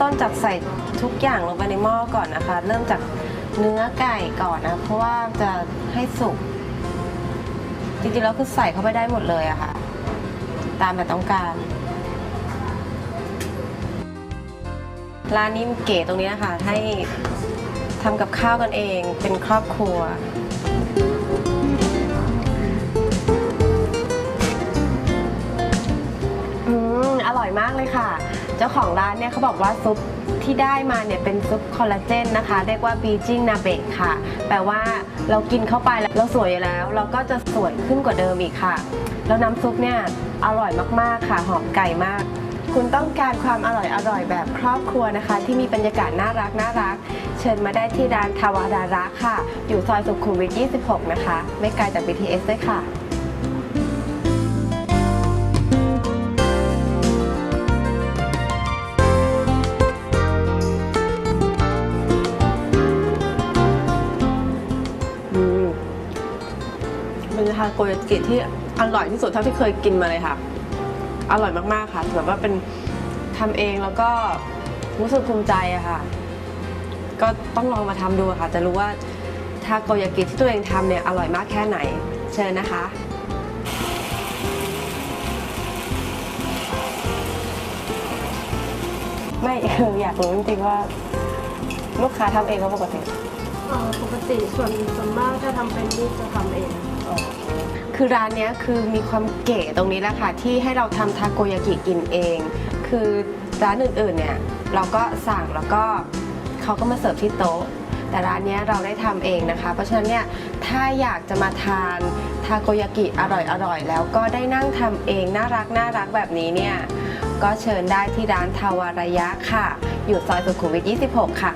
ต้นจากใส่ทุกอย่างลงไปในหม้อก่อนนะคะ เริ่มจากเนื้อไก่ก่อนนะ เพราะว่าจะให้สุก จริงๆแล้วคือใส่เข้าไปได้หมดเลยอะค่ะ ตามแบบต้องการ ร้านนี้มเก๋ตรงนี้นะคะให้ทำกับข้าวกันเองเป็นครอบครัวอืมอร่อยมากเลยค่ะ เจ้าของร้านเนี่ยเขาบอกว่าซุปที่ได้มาเนี่ยเป็นซุปคอลลาเจนนะคะ เรียกว่าบีจิ n งนาเบะค่ะ แปลว่าเรากินเข้าไปแล้วเราสวยแล้ว เราก็จะสวยขึ้นกว่าเดิมอีกค่ะ แล้วน้ำซุปเนี่ยอร่อยมากๆค่ะ หอมไก่มาก คุณต้องการความอร่อยอร่อยแบบครอบครัวนะคะ ที่มีบรรยากาศน่ารักน่ารัก เชิญมาได้ที่ร้านทาวาดาระค่ะ อยู่ซอยสุขุมวิท 26 นะคะ ไม่ไกลจาก BTS ด้วยค่ะ ทาโกยากิที่อร่อยที่สุดเท่าที่เคยกินมาเลยค่ะ อร่อยมากๆค่ะแบบว่าเป็นทำเองแล้วก็รู้สึกภูมิใจอะค่ะ ก็ต้องลองมาทำดูค่ะ จะรู้ว่าทาโกยากิที่ตัวเองทำเนี่ยอร่อยมากแค่ไหน เชิญนะคะไม่คืออยากรู้จริงๆว่า ลูกค้าทำเองก็ปกติ เอ่อปกติส่วนส่วนมากถ้าทำเป็นนี่จะทำเอง คือร้านเนี้ยคือมีความเก๋ตรงนี้แหละค่ะ ที่ให้เราทำทาโกยากิกินเอง คือร้านอื่นๆเนี่ยเราก็สั่งแล้วก็เขาก็มาเสิร์ฟที่โต๊ะ แต่ร้านเนี้ยเราได้ทำเองนะคะ เพราะฉะนั้นเนี่ยถ้าอยากจะมาทานทาโกยากิอร่อยๆ แล้วก็ได้นั่งทำเองน่ารักน่ารักแบบนี้เนี่ยก็เชิญได้ที่ร้านทาวารยะค่ะ อยู่ซอยสุขุมวิท 26 ค่ะ